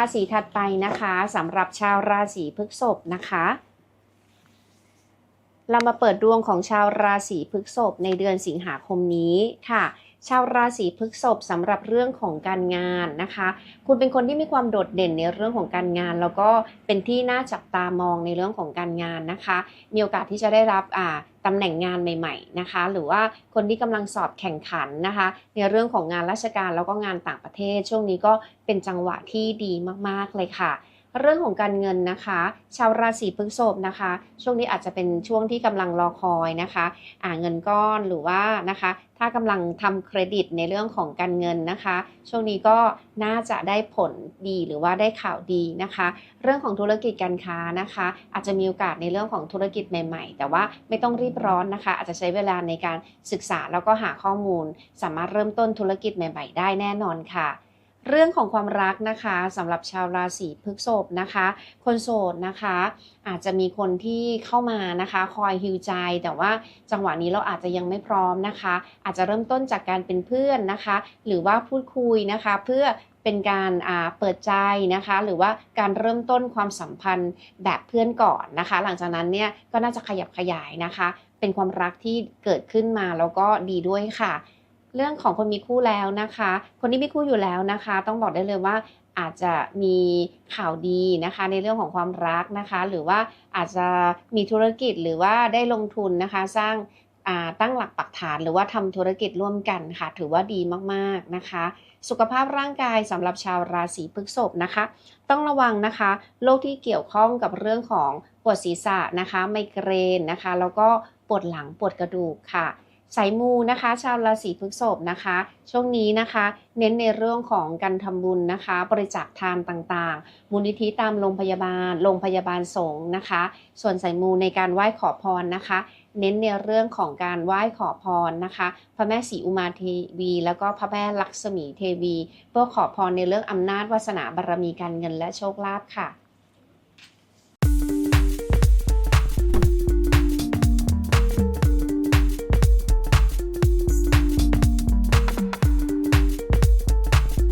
ราศีถัดไปนะคะสำหรับชาวราศีพฤษภนะคะ เรามาเปิดดวงของชาวราศีพฤษภในเดือนสิงหาคมนี้ค่ะชาวราศีพฤษภสำหรับเรื่องของการงานนะคะ คุณเป็นคนที่มีความโดดเด่นในเรื่องของการงาน แล้วก็เป็นที่น่าจับตามองในเรื่องของการงานนะคะ มีโอกาสที่จะได้รับอ่า ตำแหน่งงานใหม่ๆนะคะ หรือว่าคนที่กำลังสอบแข่งขันนะคะ ในเรื่องของงานราชการแล้วก็งานต่างประเทศ ช่วงนี้ก็เป็นจังหวะที่ดีมากๆเลยค่ะ เรื่องของการเงินนะคะ ชาวราศีพฤษภนะคะ ช่วงนี้อาจจะเป็นช่วงที่กำลังรอคอยนะคะอ่าเงินก้อนหรือว่านะคะ ถ้ากำลังทำเครดิตในเรื่องของการเงินนะคะ ช่วงนี้ก็น่าจะได้ผลดีหรือว่าได้ข่าวดีนะคะ เรื่องของธุรกิจการค้านะคะ อาจจะมีโอกาสในเรื่องของธุรกิจใหม่ ๆ แต่ว่าไม่ต้องรีบร้อนนะคะ อาจจะใช้เวลาในการศึกษาแล้วก็หาข้อมูล สามารถเริ่มต้นธุรกิจใหม่ ๆ ได้แน่นอนค่ะ เรื่องของความรักนะคะสำหรับชาวราศีพฤษภนะคะ คนโสดนะคะ อาจจะมีคนที่เข้ามานะคะ คอยฮิวใจ แต่ว่าจังหวะนี้เราอาจจะยังไม่พร้อมนะคะ อาจจะเริ่มต้นจากการเป็นเพื่อนนะคะ หรือว่าพูดคุยนะคะ เพื่อเป็นการเปิดใจนะคะ หรือว่าการเริ่มต้นความสัมพันธ์แบบเพื่อนก่อนนะคะ หลังจากนั้นเนี่ยก็น่าจะขยับขยายนะคะ เป็นความรักที่เกิดขึ้นมาแล้วก็ดีด้วยค่ะ เรื่องของคนมีคู่แล้วนะคะ คนที่มีคู่อยู่แล้วนะคะ ต้องบอกได้เลยว่าอาจจะมีข่าวดีนะคะ ในเรื่องของความรักนะคะ หรือว่าอาจจะมีธุรกิจหรือว่าได้ลงทุนนะคะ สร้างตั้งหลักปักฐานหรือว่าทำธุรกิจร่วมกันค่ะ ถือว่าดีมากๆนะคะ สุขภาพร่างกายสำหรับชาวราศีพฤษภนะคะ ต้องระวังนะคะโรคที่เกี่ยวข้องกับเรื่องของปวดศีรษะนะคะ ไมเกรนนะคะ แล้วก็ปวดหลังปวดกระดูกค่ะ สายมูนะคะ ชาวราศีพฤษภนะคะ ช่วงนี้นะคะ เน้นในเรื่องของการทำบุญนะคะ บริจาคทานต่างๆ มูลนิธิตามโรงพยาบาลโรงพยาบาลสงฆ์นะคะ ส่วนสายมูในการไหว้ขอพรนะคะ เน้นในเรื่องของการไหว้ขอพรนะคะ พระแม่ศรีอุมาเทวี แล้วก็พระแม่ลักษมีเทวี เพื่อขอพรในเรื่องอำนาจวาสนาบารมีการเงินและโชคลาภค่ะ